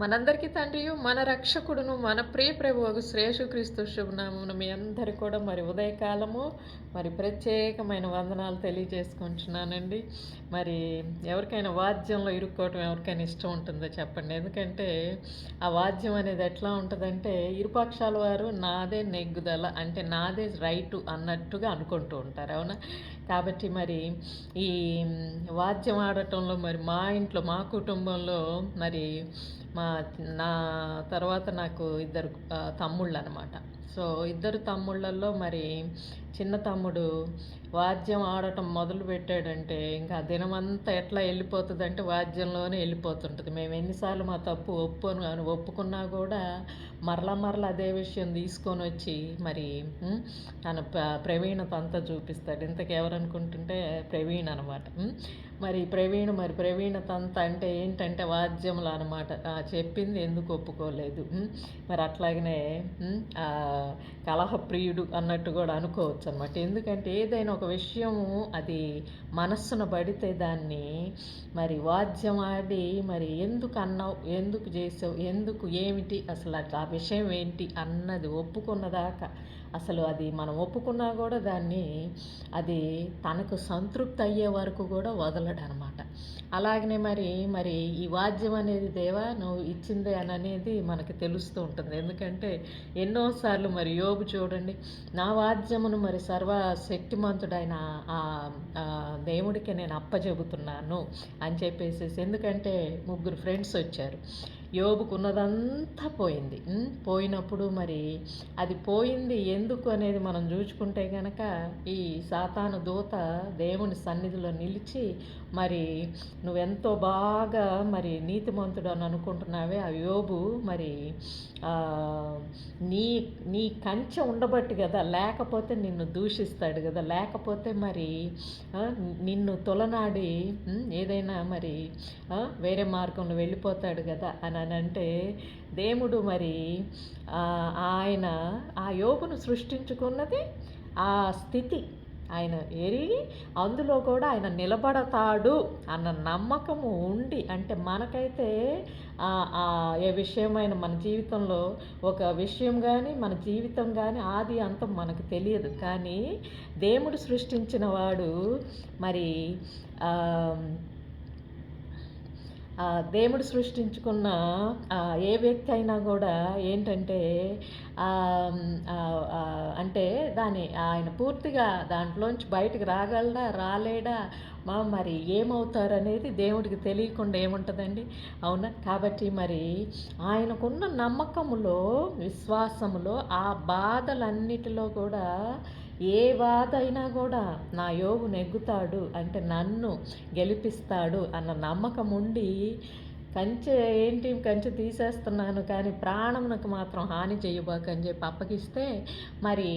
మనందరికీ తండ్రియు మన రక్షకుడును మన ప్రియ ప్రభువు శ్రేషుక్రీస్తు శుభనామమును మీ అందరికి కూడా మరి ఉదయకాలము మరి ప్రత్యేకమైన వందనాలు తెలియజేసుకుంటున్నానండి. మరి ఎవరికైనా వాద్యంలో ఇరుక్కోవటం ఎవరికైనా ఇష్టం ఉంటుందో చెప్పండి. ఎందుకంటే ఆ వాద్యం అనేది ఎట్లా ఉంటుందంటే ఇరుపక్షాల వారు నాదే నెగ్గుదల అంటే నాదే రైటు అన్నట్టుగా అనుకుంటూ ఉంటారు. అవునా? కాబట్టి మరి ఈ వాద్యం ఆడటంలో మరి మా ఇంట్లో మా కుటుంబంలో మరి మా నా తర్వాత నాకు ఇద్దరు తమ్ముళ్ళు అనమాట సో ఇద్దరు తమ్ముళ్ళల్లో మరి చిన్న తమ్ముడు వాద్యం ఆడటం మొదలు పెట్టాడంటే ఇంకా దినమంతా ఎట్లా వెళ్ళిపోతుందంటే వాద్యంలోనే వెళ్ళిపోతుంటుంది. మేము ఎన్నిసార్లు మా తప్పు ఒప్పును అని ఒప్పుకున్నా కూడా మరలా మరలా అదే విషయం తీసుకొని వచ్చి మరి తన ప్రవీణత అంతా చూపిస్తాడు. ఇంతకు ఎవరనుకుంటుంటే ప్రవీణ్ అనమాట మరి ప్రవీణ్ మరి ప్రవీణత అంతా అంటే ఏంటంటే వాద్యములు అనమాట చెప్పింది ఎందుకు ఒప్పుకోలేదు? మరి అట్లాగనే కలహప్రియుడు అన్నట్టు కూడా అనుకోవచ్చు అనమాట ఎందుకంటే ఏదైనా ఒక విషయము అది మనస్సును పడితే దాన్ని మరి వాద్యం ఆడి మరి ఎందుకు అన్నావు ఎందుకు చేసావు ఎందుకు ఏమిటి అసలు అట్లా ఆ విషయం ఏంటి అన్నది ఒప్పుకున్నదాకా అసలు అది మనం ఒప్పుకున్నా కూడా దాన్ని అది తనకు సంతృప్తి అయ్యే వరకు కూడా వదలడు అనమాట అలాగనే మరి మరి ఈ వాద్యం అనేది దేవా నువ్వు ఇచ్చిందే అని అనేది మనకి తెలుస్తూ ఉంటుంది. ఎందుకంటే ఎన్నోసార్లు మరి యోగు చూడండి నా వాద్యమును మరి సర్వ శక్తిమంతుడైన ఆ దేవుడికి నేను అప్పచెబుతున్నాను అని చెప్పేసి ఎందుకంటే ముగ్గురు ఫ్రెండ్స్ వచ్చారు. యోబుకున్నదంతా పోయింది. పోయినప్పుడు మరి అది పోయింది ఎందుకు అనేది మనం చూసుకుంటే కనుక ఈ సాతాను దూత దేవుని సన్నిధిలో నిలిచి మరి నువ్వెంతో బాగా మరి నీతిమంతుడు అని అనుకుంటున్నావే ఆ యోబు మరి నీ నీ కంచె ఉండబట్టి కదా లేకపోతే నిన్ను దూషిస్తాడు కదా లేకపోతే మరి నిన్ను తొలనాడి ఏదైనా మరి వేరే మార్గంలో వెళ్ళిపోతాడు కదా అని అని అంటే దేవుడు మరి ఆయన ఆ యోగును సృష్టించుకున్నది ఆ స్థితి. ఆయన ఎరిగి అందులో కూడా ఆయన నిలబడతాడు అన్న నమ్మకము ఉండి అంటే మనకైతే ఏ విషయమైన మన జీవితంలో ఒక విషయం కానీ మన జీవితం కానీ ఆది అంతం మనకు తెలియదు. కానీ దేవుడు సృష్టించిన వాడు మరి దేవుడు సృష్టించుకున్న ఏ వ్యక్తి అయినా కూడా ఏంటంటే అంటే దాని ఆయన పూర్తిగా దాంట్లోంచి బయటకు రాగలడా రాలేడా? మా మరి ఏమవుతారు అనేది దేవుడికి తెలియకుండా ఏముంటుందండి? అవునా? కాబట్టి మరి ఆయనకున్న నమ్మకములో విశ్వాసములో ఆ బాధలన్నిటిలో కూడా ఏ బాధ అయినా కూడా నా యోగు నెగ్గుతాడు అంటే నన్ను గెలిపిస్తాడు అన్న నమ్మకం ఉండి కంచె ఏంటి కంచె తీసేస్తున్నాను కానీ ప్రాణమునకు మాత్రం హాని చేయబాకని చెప్పి అప్పగిస్తే మరి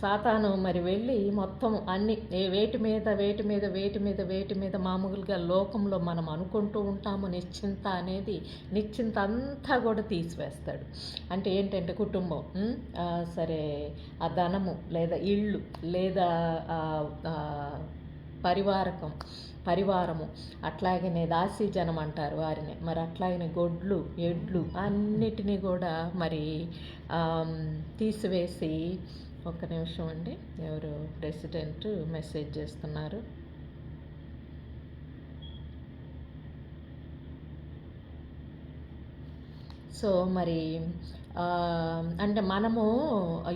సాతాను మరి వెళ్ళి మొత్తం అన్ని ఏ వేటి మీద వేటి మీద వేటి మీద వేటి మీద మామూలుగా లోకంలో మనం అనుకుంటూ ఉంటాము. నిశ్చింత అనేది నిశ్చింత అంతా కూడా తీసివేస్తాడు. అంటే ఏంటంటే కుటుంబం సరే ఆ ధనము లేదా ఇళ్ళు లేదా పరివారకం పరివారము అట్లాగనే దాసీజనం అంటారు వారిని. మరి అట్లాగనే గొడ్లు ఎడ్లు అన్నిటినీ కూడా మరి తీసివేసి ఒక్క నిమిషం అండి. ఎవరు ప్రెసిడెంట్ మెసేజ్ చేస్తున్నారు? సో మరి అంటే మనము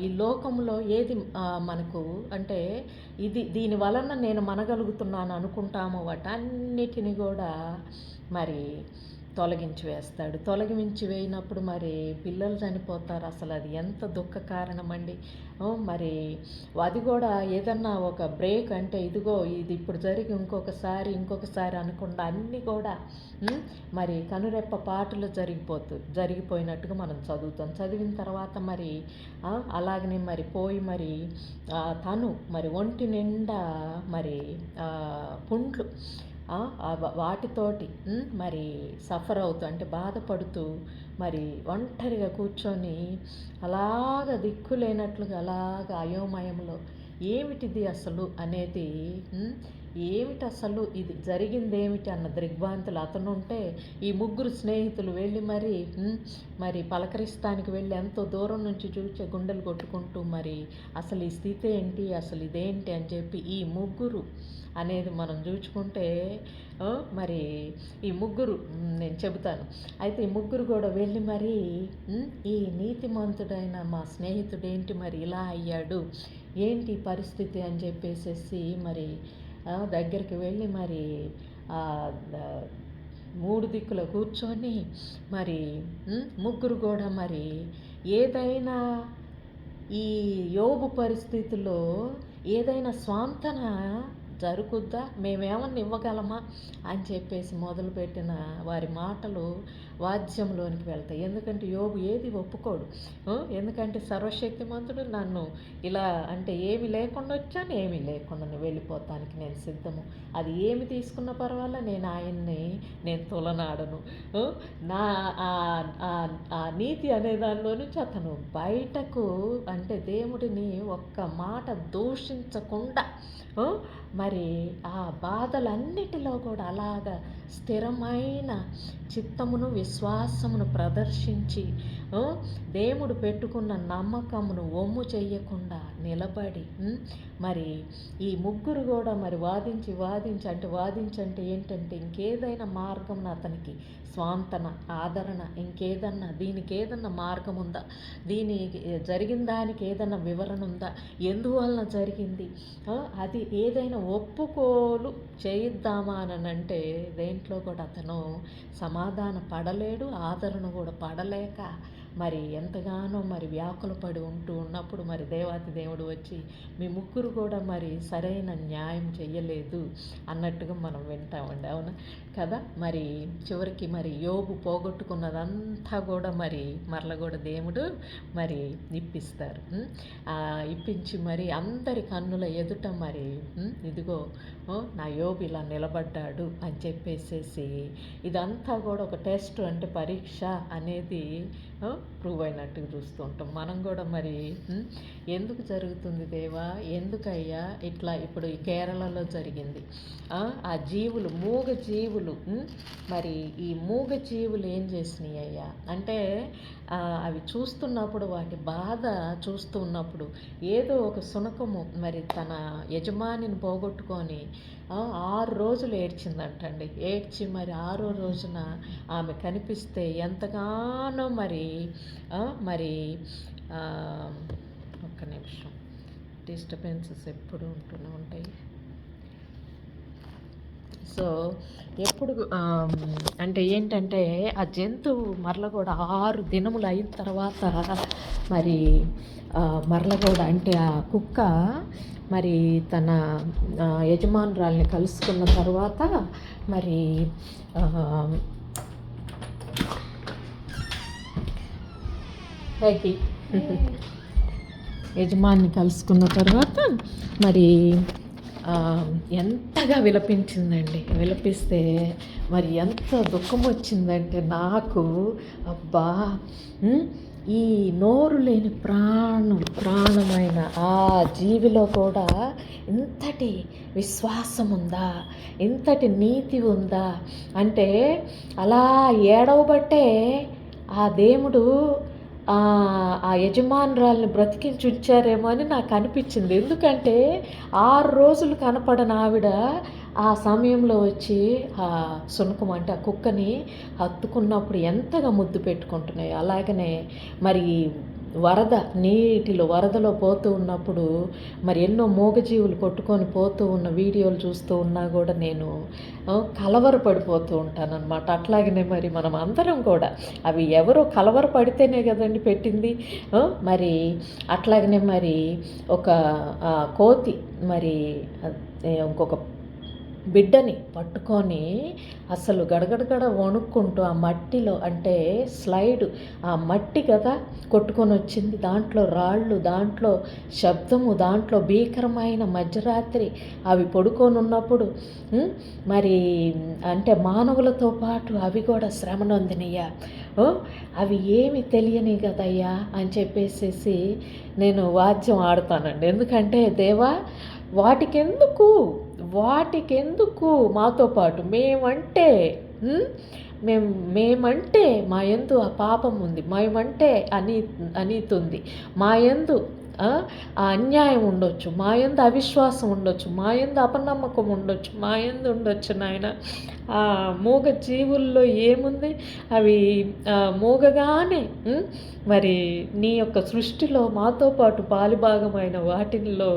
ఈ లోకంలో ఏది మనకు అంటే ఇది దీని వలన నేను మనగలుగుతున్నాను అనుకుంటామో వాటన్నిటిని కూడా మరి తొలగించి వేస్తాడు. తొలగించి వేయినప్పుడు మరి పిల్లలు చనిపోతారు. అసలు అది ఎంత దుఃఖ కారణం అండి మరి అది కూడా ఏదన్నా ఒక బ్రేక్ అంటే ఇదిగో ఇది ఇప్పుడు జరిగి ఇంకొకసారి ఇంకొకసారి అనకుండా అన్నీ కూడా మరి కనురెప్ప పాటలు జరిగిపోతూ జరిగిపోయినట్టుగా మనం చదువుతాం. చదివిన తర్వాత మరి అలాగనే మరి పోయి మరి తను మరి ఒంటి నిండా మరి పుండ్లు వాటితోటి మరి సఫర్ అవుతూ అంటే బాధపడుతూ మరి ఒంటరిగా కూర్చొని అలాగ దిక్కు లేనట్లుగా అలాగ అయోమయంలో ఏమిటిది అసలు అనేది ఏమిటి అసలు ఇది? జరిగింది ఏమిటి అన్న దిగ్భ్రాంతులు అతను ఉంటే ఈ ముగ్గురు స్నేహితులు వెళ్ళి మరి మరి పలకరిస్తానికి వెళ్ళి ఎంతో దూరం నుంచి చూచే గుండెలు కొట్టుకుంటూ మరి అసలు ఈ స్థితి ఏంటి? అసలు ఇదేంటి? అని చెప్పి ఈ ముగ్గురు అనేది మనం చూసుకుంటే మరి ఈ ముగ్గురు నేను చెబుతాను. అయితే ఈ ముగ్గురు కూడా వెళ్ళి మరి ఈ నీతిమంతుడైన మా స్నేహితుడు ఏంటి మరి ఇలా అయ్యాడు? ఏంటి పరిస్థితి? అని చెప్పేసేసి మరి దగ్గరికి వెళ్ళి మరి మూడు దిక్కులో కూర్చొని మరి ముగ్గురు కూడా మరి ఏదైనా ఈ యోగు పరిస్థితిలో ఏదైనా స్వాంతన జరుగుద్దా? మేమేమన్నా ఇవ్వగలమా? అని చెప్పేసి మొదలుపెట్టిన వారి మాటలు వాద్యంలోనికి వెళ్తాయి. ఎందుకంటే యోబు ఏది ఒప్పుకోడు. ఎందుకంటే సర్వశక్తిమంతుడు నన్ను ఇలా అంటే ఏమి లేకుండా వచ్చాను ఏమీ లేకుండా వెళ్ళిపోతానికి నేను సిద్ధము. అది ఏమి తీసుకున్న పర్వాలా? నేను ఆయన్ని నేను తులనాడను. నా ఆ- నీతి అనే దానిలో నుంచి అతను బయటకు అంటే దేవుడిని ఒక్క మాట దూషించకుండా మరి ఆ బాధలన్నిటిలో కూడా అలాగా స్థిరమైన చిత్తమును విశ్వాసమును ప్రదర్శించి దేవుడు పెట్టుకున్న నమ్మకమును ఒమ్ము చేయకుండా నిలబడి మరి ఈ ముగ్గురు కూడా మరి వాదించి వాదించి అంటే వాదించంటే ఏంటంటే ఇంకేదైనా మార్గం అతనికి స్వాంతన ఆదరణ ఇంకేదన్నా దీనికి ఏదన్నా మార్గం ఉందా? దీని జరిగిన దానికి ఏదన్నా వివరణ ఉందా? ఎందువలన జరిగింది? అది ఏదైనా ఒప్పుకోలు చేయిద్దామా అని అంటే దేంట్లో కూడా అతను సమాధాన పడలేడు ఆదరణ కూడా పడలేక మరి ఎంతగానో మరి వ్యాకులపడి ఉంటూ ఉన్నప్పుడు మరి దేవాతి దేవుడు వచ్చి మీ ముగ్గురు కూడా మరి సరైన న్యాయం చెయ్యలేదు అన్నట్టుగా మనం వింటామండి అవునా? కదా? మరి చివరికి మరి యోబు పోగొట్టుకున్నదంతా కూడా మరి మరల కూడా దేవుడు మరి ఇప్పిస్తారు. ఇప్పించి మరి అందరి కన్నుల ఎదుట మరి ఇదిగో ఓ, నా యోబు ఇలా నిలబడ్డాడు అని చెప్పేసేసి ఇదంతా కూడా ఒక టెస్ట్ అంటే పరీక్ష అనేది ప్రూవ్ అయినట్టుగా చూస్తూ ఉంటాం మనం కూడా మరి ఎందుకు జరుగుతుంది దేవా? ఎందుకయ్యా? ఇట్లా ఇప్పుడు ఈ కేరళలో జరిగింది. ఆ, జీవులు మూగ జీవులు మరి ఈ మూగ జీవులు ఏం చేసినాయి అయ్యా? అంటే అవి చూస్తున్నప్పుడు వాటి బాధ చూస్తూ ఉన్నప్పుడు ఏదో ఒక సునకము మరి తన యజమానిని పోగొట్టుకొని ఆరు రోజులు ఏడ్చిందంటండి. ఏడ్చి మరి ఆరో రోజున ఆమె కనిపిస్తే ఎంతగానో మరి మరి ఒక్క నిమిషం. డిస్టర్బెన్సెస్ ఎప్పుడు ఉంటూనే ఉంటాయి. సో ఎప్పుడు అంటే ఏంటంటే ఆ జంతువు మరల కూడా ఆరు దినములు అయిన తర్వాత మరి మరల కూడా అంటే ఆ కుక్క మరి తన యజమానురాల్ని కలుసుకున్న తర్వాత మరి యజమాన్ని కలుసుకున్న తర్వాత మరి ఎంతగా విలపించిందండి. విలపిస్తే మరి ఎంత దుఃఖం వచ్చిందంటే నాకు అబ్బా ఈ నోరు లేని ప్రాణం ప్రాణమైన ఆ జీవిలో కూడా ఇంతటి విశ్వాసం ఉందా ఇంతటి నీతి ఉందా? అంటే అలా ఏడవబట్టే ఆ దేవుడు ఆ యజమానురాల్ని బ్రతికించి ఉంచారేమో అని నాకు అనిపించింది. ఎందుకంటే ఆరు రోజులు కనపడని ఆవిడ ఆ సమయంలో వచ్చి ఆ సునకం అంటే ఆ కుక్కని హత్తుకున్నప్పుడు ఎంతగా ముద్దు పెట్టుకుంటున్నాయి. అలాగనే మరి వరద నీటిలో వరదలో పోతూ ఉన్నప్పుడు మరి ఎన్నో మూగజీవులు కొట్టుకొని పోతూ ఉన్న వీడియోలు చూస్తూ ఉన్నా కూడా నేను కలవరపడిపోతూ ఉంటాను అనమాట అట్లాగనే మరి మనం అందరం కూడా అవి ఎవరో కలవరపడితేనే కదండి పెట్టింది. మరి అట్లాగనే మరి ఒక కోతి మరి ఇంకొక బిడ్డని పట్టుకొని అసలు గడగడగడ వణుక్కుంటూ ఆ మట్టిలో అంటే స్లైడ్ ఆ మట్టి కదా కొట్టుకొని వచ్చింది. దాంట్లో రాళ్ళు దాంట్లో శబ్దము దాంట్లో భీకరమైన మధ్యరాత్రి అవి పడుకొని ఉన్నప్పుడు మరి అంటే మానవులతో పాటు అవి కూడా శ్రమ నొందినయ్యా అవి ఏమి తెలియని కదయ్యా అని చెప్పేసేసి నేను వాద్యం ఆడతానండి. ఎందుకంటే దేవా వాటికెందుకు? వాటికెందుకు మాతో పాటు? మేమంటే మేం మేమంటే మా యందు ఆ పాపం ఉంది. మేమంటే అనీ అనీతి ఉంది మా యందు ఆ? అన్యాయం ఉండొచ్చు మా ఎందు అవిశ్వాసం ఉండొచ్చు మా ఎందు అపనమ్మకం ఉండొచ్చు మా ఎందు ఉండొచ్చు నాయన. ఆ మూగ జీవుల్లో ఏముంది? అవి మూగగానే మరి నీ యొక్క సృష్టిలో మాతో పాటు పాలిభాగమైన వాటిల్లో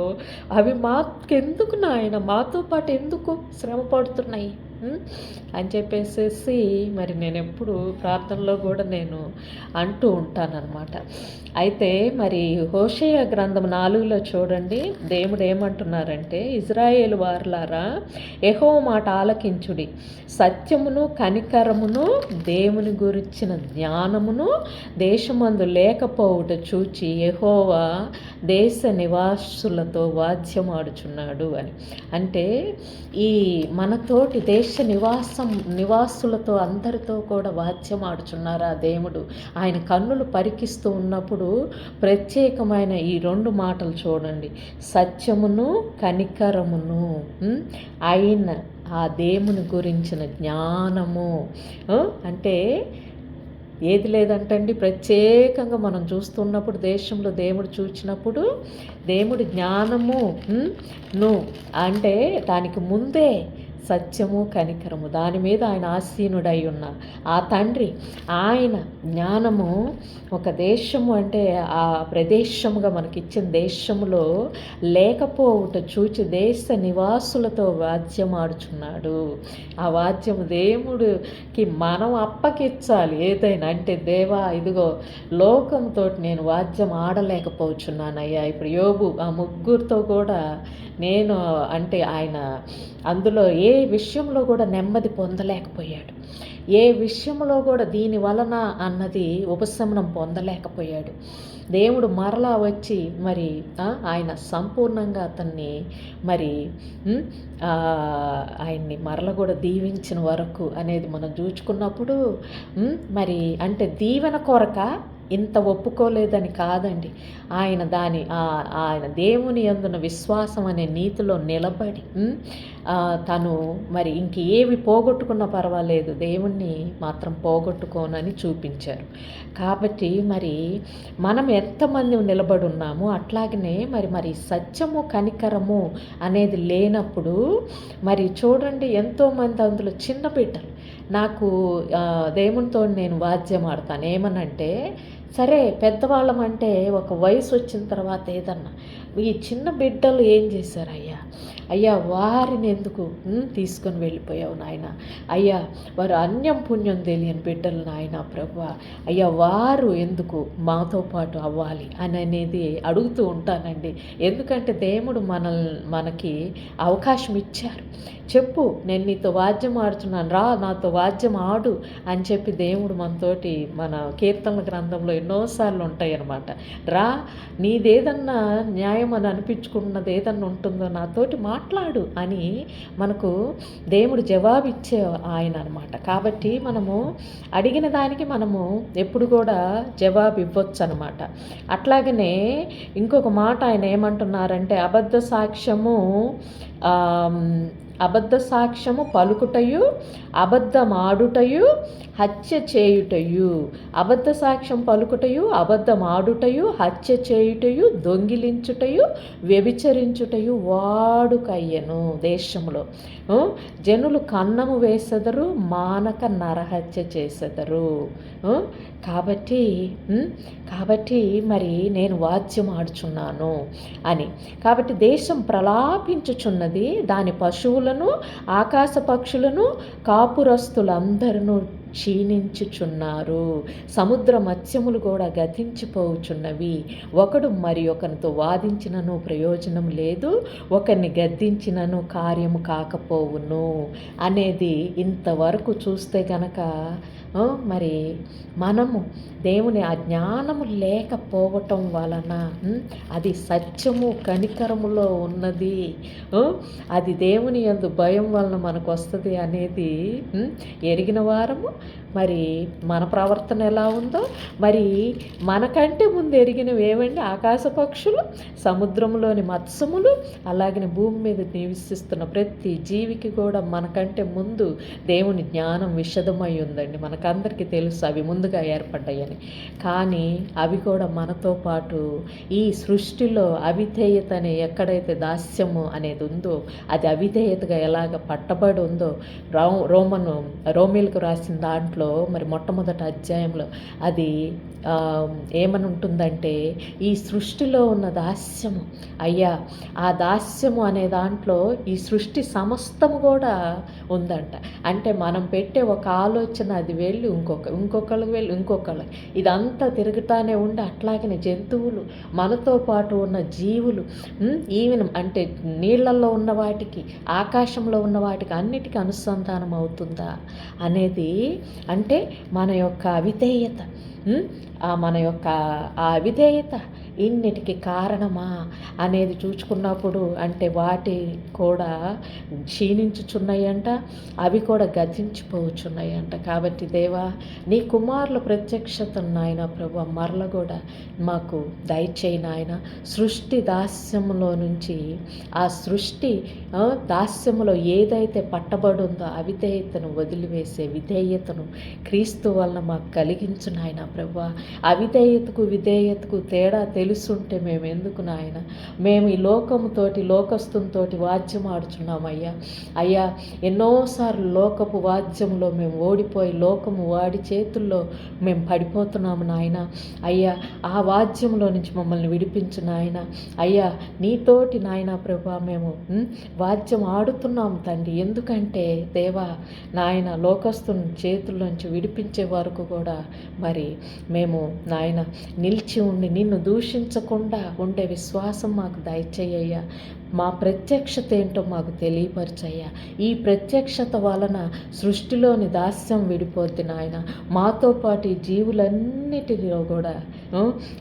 అవి మాకెందుకు నాయన? మాతో పాటు ఎందుకు శ్రమ పడుతున్నాయి అని చెప్పేసేసి మరి నేను ఎప్పుడు ప్రార్థనలో కూడా నేను అంటూ ఉంటానన్నమాట. అయితే మరి హోషయ గ్రంథం నాలుగులో చూడండి. దేవుడు ఏమంటున్నారంటే ఇజ్రాయేల్ వారులారా ఎహో మాట ఆలకించుడి. సత్యమును కనికరమును దేవుని గురించిన జ్ఞానమును దేశమందు లేకపోవుట చూచి ఎహోవా దేశ నివాసులతో వాద్యమాడుచున్నాడు అని. అంటే ఈ మనతోటి దేశ నివాసం నివాసులతో అందరితో కూడా వాద్యమాడుచున్నారు ఆ దేవుడు? ఆయన కన్నులు పరికిస్తూ ఉన్నప్పుడు ప్రత్యేకమైన ఈ రెండు మాటలు చూడండి. సత్యమును కనికరమును అయిన ఆయన ఆ దేవుని గురించిన జ్ఞానము. అంటే ఏది లేదంటండి. ప్రత్యేకంగా మనం చూస్తున్నప్పుడు దేశంలో దేవుడు చూచినప్పుడు దేవుడి జ్ఞానము ను అంటే దానికి ముందే సత్యము కనికరము. దాని మీద ఆయన ఆసీనుడై ఉన్నారు. ఆ తండ్రి ఆయన జ్ఞానము ఒక దేశము అంటే ఆ ప్రదేశముగా మనకిచ్చిన దేశములో లేకపోవుట చూచి దేశ నివాసులతో వాద్యమాడుచున్నాడు. ఆ వాద్యం దేవుడికి మనం అప్పకిచ్చాలి ఏదైనా అంటే దేవా ఇదిగో లోకంతో నేను వాద్యం ఆడలేకపోతున్నానయ్యా ఇప్పుడు యోబు ఆ ముగ్గురితో కూడా నేను అంటే ఆయన అందులో ఏ విషయంలో కూడా నెమ్మది పొందలేకపోయాడు. ఏ విషయంలో కూడా దీని వలన అన్నది ఉపశమనం పొందలేకపోయాడు. దేవుడు మరలా వచ్చి మరి ఆయన సంపూర్ణంగా అతన్ని మరి ఆయన్ని మరల కూడా దీవించిన వరకు అనేది మనం చూచుకున్నప్పుడు మరి అంటే దీవెన కొరక ఇంత ఒప్పుకోలేదని కాదండి. ఆయన దాని ఆయన దేవుని అందున విశ్వాసం అనే నీతిలో నిలబడి తను మరి ఇంక ఏవి పోగొట్టుకున్నా పర్వాలేదు. దేవుణ్ణి మాత్రం పోగొట్టుకోనని చూపించారు. కాబట్టి మరి మనం ఎంతమంది నిలబడి ఉన్నామో అట్లాగనే మరి మరి సత్యము కనికరము అనేది లేనప్పుడు మరి చూడండి ఎంతోమంది అందులో చిన్న బిడ్డలు. నాకు దేవునితో నేను వాద్యం ఆడతాను. ఏమనంటే సరే పెద్దవాళ్ళం అంటే ఒక వయసు వచ్చిన తర్వాత ఏదన్నా ఈ చిన్న బిడ్డలు ఏం చేశారయ్యా? అయ్యా వారిని ఎందుకు తీసుకొని వెళ్ళిపోయావు నాయన? అయ్యా వారు అన్యం పుణ్యం తెలియని బిడ్డలు నాయన ప్రభు. అయ్యా వారు ఎందుకు మాతో పాటు అవ్వాలి అని అనేది అడుగుతూ ఉంటానండి. ఎందుకంటే దేవుడు మన మనకి అవకాశం ఇచ్చారు. చెప్పు నేను నీతో వాద్యం ఆడుతున్నాను రా నాతో వాద్యం ఆడు అని చెప్పి దేవుడు మనతోటి మన కీర్తన గ్రంథంలో ఎన్నోసార్లు ఉంటాయి అన్నమాట రా నీదేదన్నా న్యాయం అని అనిపించుకున్నది ఏదన్నా ఉంటుందో నాతోటి మాట్లాడు అని మనకు దేవుడు జవాబిచ్చే ఆయన అనమాట కాబట్టి మనము అడిగిన దానికి మనము ఎప్పుడు కూడా జవాబు ఇవ్వచ్చు అనమాట అట్లాగనే ఇంకొక మాట ఆయన ఏమంటున్నారంటే అబద్ధ సాక్ష్యము అబద్ధ సాక్ష్యము పలుకుటయు అబద్ధమాడుటయు హత్య చేయుటయు అబద్ధ సాక్ష్యం పలుకుటయు అబద్ధమాడుటయు హత్య చేయుటయు దొంగిలించుటయు వ్యభిచరించుటయు వాడుకయ్యను దేశంలో జనులు కన్నము వేసెదరు మానక నరహత్య చేసెదరు. కాబట్టి కాబట్టి మరి నేను వాద్యం ఆడుచున్నాను అని. కాబట్టి దేశం ప్రలాపించుచున్నది దాని పశువులు జంతువులను ఆకాశ పక్షులను కాపురస్తులందరూ క్షీణించుచున్నారు. సముద్ర మత్స్యములు కూడా గతించిపోవుచున్నవి ఒకడు మరి ఒకరితో వాదించినను ప్రయోజనం లేదు. ఒకరిని గద్దించినను కార్యము కాకపోవును. అనేది ఇంతవరకు చూస్తే గనక మరి మనము దేవుని ఆ జ్ఞానము లేకపోవటం వలన అది సత్యము కనికరములో ఉన్నది. అది దేవుని యందు భయం వలన మనకు వస్తుంది అనేది ఎరిగిన వారము మరి మన ప్రవర్తన ఎలా ఉందో మరి మనకంటే ముందు ఎరిగినవి ఏవండి? ఆకాశ పక్షులు సముద్రంలోని మత్స్యములు అలాగనే భూమి మీద నివసిస్తున్న ప్రతి జీవికి కూడా మనకంటే ముందు దేవుని జ్ఞానం విషదమై ఉందండి. మనకందరికీ తెలుసు అవి ముందుగా ఏర్పడ్డాయని. కానీ అవి కూడా మనతో పాటు ఈ సృష్టిలో అవిధేయత అనే ఎక్కడైతే దాస్యము అనేది ఉందో అది అవిధేయతగా ఎలాగ పట్టబడి ఉందో రో రోమను రోమిల్కు రాసిన దాంట్లో మరి మొట్టమొదటి అధ్యాయంలో అది ఏమని ఉంటుందంటే ఈ సృష్టిలో ఉన్న దాస్యము అయ్యా ఆ దాస్యము అనే దాంట్లో ఈ సృష్టి సమస్తము కూడా ఉందంట. అంటే మనం పెట్టే ఒక ఆలోచన అది వెళ్ళి ఇంకొక ఇంకొకళ్ళకి వెళ్ళి ఇంకొకళ్ళు ఇదంతా తిరుగుతానే ఉండి అట్లాగనే జంతువులు మనతో పాటు ఉన్న జీవులు ఈవెన్ అంటే నీళ్ళల్లో ఉన్న వాటికి ఆకాశంలో ఉన్న వాటికి అన్నిటికీ అనుసంధానం అవుతుందా అనేది అంటే మన యొక్క అవిధేయత. మన యొక్క ఆ అవిధేయత ఇన్నిటికి కారణమా అనేది చూసుకున్నప్పుడు అంటే వాటి కూడా క్షీణించుచున్నాయంట అవి కూడా గతించిపోవచ్చున్నాయంట కాబట్టి దేవా నీ కుమారుల ప్రత్యక్షతను నాయన ప్రభు మరల కూడా మాకు దయచేయి నాయన. సృష్టి దాస్యంలో నుంచి ఆ సృష్టి దాస్యములో ఏదైతే పట్టబడుందో అవిధేయతను వదిలివేసే విధేయతను క్రీస్తు వలన మాకు కలిగించు నాయన. ప్రభు. అవిధేయతకు విధేయతకు తేడా తెలుసుంటే మేము ఎందుకు నాయన? మేము ఈ లోకముతోటి లోకస్తునితోటి వాద్యం ఆడుచున్నామయ్యా అయ్యా అయ్యా ఎన్నోసార్లు లోకపు వాద్యంలో మేము ఓడిపోయి లోకము వాడి చేతుల్లో మేము పడిపోతున్నాము నాయన. అయ్యా ఆ వాద్యంలో నుంచి మమ్మల్ని విడిపించు నాయన. అయ్యా నీతోటి నాయన ప్రభా మేము వాద్యం ఆడుతున్నాము తండ్రి. ఎందుకంటే దేవా నాయన లోకస్తుని చేతుల్లోంచి విడిపించే వరకు కూడా మరి మేము నాయన నిలిచి ఉండి నిన్ను దూషించకుండా ఉండే విశ్వాసం మాకు దయచేయ్యా మా ప్రత్యక్షత ఏంటో మాకు తెలియపరిచయ్యా. ఈ ప్రత్యక్షత వలన సృష్టిలోని దాస్యం విడిపోద్ది నాయన. మాతో పాటు ఈ జీవులన్నిటిలో కూడా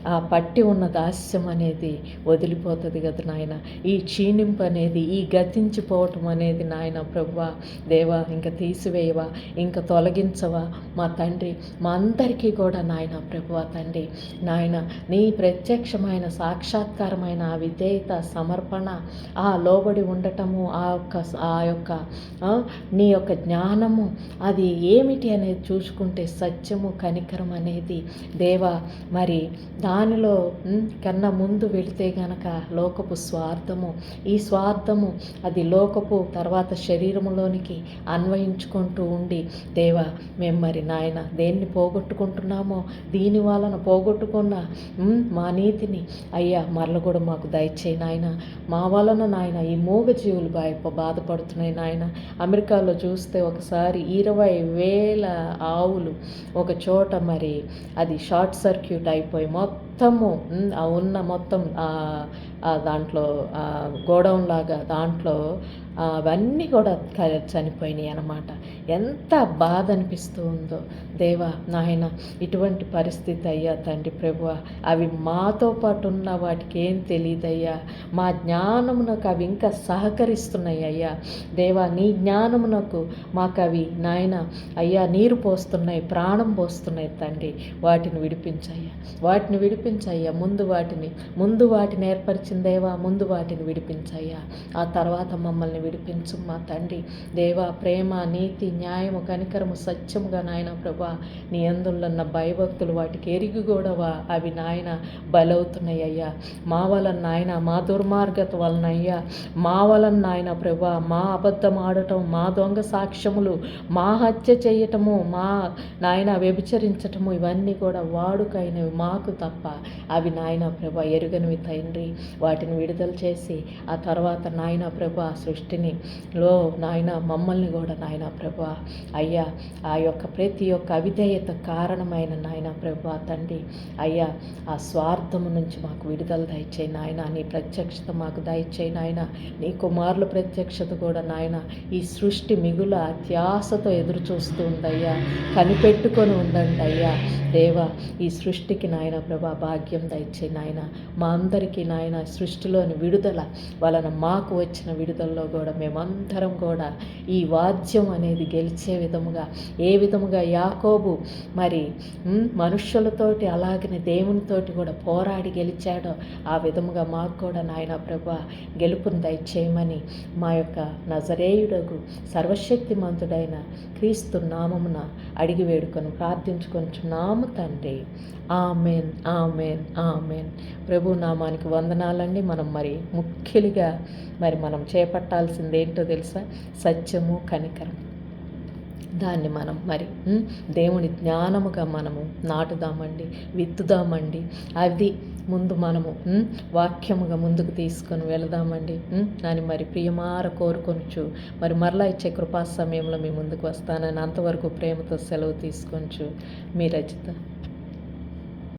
ఆ పట్టి ఉన్న దాస్యం అనేది వదిలిపోతుంది కదా నాయన. ఈ క్షీణింపు అనేది ఈ గతించిపోవటం అనేది నాయన ప్రభువా దేవా ఇంకా తీసివేయవా ఇంకా తొలగించవా? మా తండ్రి మా అందరికీ కూడా నాయన ప్రభువా తండ్రి. నాయన నీ ప్రత్యక్షమైన సాక్షాత్కారమైన ఆ విధేయత సమర్పణ ఆ లోబడి ఉండటము ఆ యొక్క ఆ యొక్క నీ యొక్క జ్ఞానము అది ఏమిటి అనేది చూసుకుంటే సత్యము కనికరం అనేది. దేవ మరి దానిలో కన్నా ముందు వెళితే గనక లోకపు స్వార్థము. ఈ స్వార్థము అది లోకపు తర్వాత శరీరంలోనికి అన్వయించుకుంటూ ఉండి దేవ మేము మరి నాయన దేన్ని పోగొట్టుకుంటున్నామో దీని వలన పోగొట్టుకున్న మా నీతిని అయ్యా మరల కూడా మాకు దయచేయి నాయన. మా వలన నాయన ఈ మూగ జీవులు బాధపడుతున్నాయి నాయన. అమెరికాలో చూస్తే ఒకసారి ఇరవై వేల ఆవులు ఒక చోట మరి అది షార్ట్ సర్క్యూట్ అయిపోయి మొత్తము ఉన్న మొత్తం దాంట్లో గోడౌన్ లాగా దాంట్లో అవన్నీ కూడా చనిపోయినాయి అన్నమాట. ఎంత బాధ అనిపిస్తూ ఉందో. దేవా నాయన ఇటువంటి పరిస్థితి అయ్యా తండ్రి ప్రభు అవి మాతో పాటు ఉన్న వాటికి ఏం తెలియదయ్యా మా జ్ఞానమునకు అవి ఇంకా సహకరిస్తున్నాయి అయ్యా. దేవా నీ జ్ఞానమునకు మాకు అవి నాయన అయ్యా నీరు పోస్తున్నాయి ప్రాణం పోస్తున్నాయి తండ్రి. వాటిని విడిపించయ్యా. వాటిని విడిపించయ్యా. ముందు వాటిని ముందు వాటిని ఏర్పరిచిన దేవా? ముందు వాటిని విడిపించయ్యా. ఆ తర్వాత మమ్మల్ని విడిపించు మా తండ్రి. దేవా ప్రేమ నీతి న్యాయము కనికరము సత్యముగా నాయన ప్రభా నీ అందున్న భయభక్తులు వాటికి ఎరిగి కూడా అవి నాయన బలవుతున్నాయ్యా అయ్యా మా వలన నాయన మా దుర్మార్గత వలన అయ్యా మా వలన నాయన ప్రభా మా అబద్ధం ఆడటం మా దొంగ సాక్ష్యములు మా హత్య చేయటము మా నాయన వ్యభిచరించటము ఇవన్నీ కూడా వాడుకైనవి మాకు తప్ప. అవి నాయన ప్రభ ఎరుగనివి తండ్రి. వాటిని విడుదల చేసి ఆ తర్వాత నాయన ప్రభ సృష్టి దృష్టిని లో నాయన మమ్మల్ని కూడా నాయన ప్రభా అయ్యా ఆ యొక్క ప్రతి ఒక్క అవిధేయత కారణమైన నాయన ప్రభా తండ్రి అయ్యా ఆ స్వార్థము నుంచి మాకు విడుదల దయచేయి నాయన నీ ప్రత్యక్షత మాకు దయచేయి నాయన నీ కుమారుల ప్రత్యక్షత కూడా నాయన ఈ సృష్టి మిగుల అత్యాసతో ఎదురు చూస్తూ ఉందయ్యా కనిపెట్టుకొని ఉందండి అయ్యా దేవా ఈ సృష్టికి నాయన ప్రభా భాగ్యం దయచే నాయన మా అందరికీ నాయన సృష్టిలోని విడుదల వలన మాకు వచ్చిన విడుదలలో కూడా మేమందరం కూడా ఈ వాద్యం అనేది గెలిచే విధముగా ఏ విధముగా యాకోబు మరి మనుషులతోటి మనుష్యులతోటి అలాగనే దేవునితోటి కూడా పోరాడి గెలిచాడో ఆ విధముగా మాకు కూడా నాయన ప్రభా గెలుపును దయచేయమని మా యొక్క నజరేయుడకు సర్వశక్తిమంతుడైన క్రీస్తు నామమున అడిగి వేడుకొని ప్రార్థించుకొంచున్నాము తండ్రి. Amen amen amen. ప్రభు నామానికి వందనాలండి. మనం మరి ముఖ్యులుగా మరి మనం కావాల్సింది ఏంటో తెలుసా? సత్యము కనికరం. దాన్ని మనం మరి దేవుని జ్ఞానముగా మనము నాటుదామండి విత్తుదామండి అది ముందు మనము వాక్యముగా ముందుకు తీసుకొని వెళదామండి అని దాన్ని మరి ప్రియమార కోరుకొనుచు మరి మరలా ఇచ్చే కృపా సమయంలో మీ ముందుకు వస్తానని అంతవరకు ప్రేమతో సెలవు తీసుకొంచు మీ రచిత.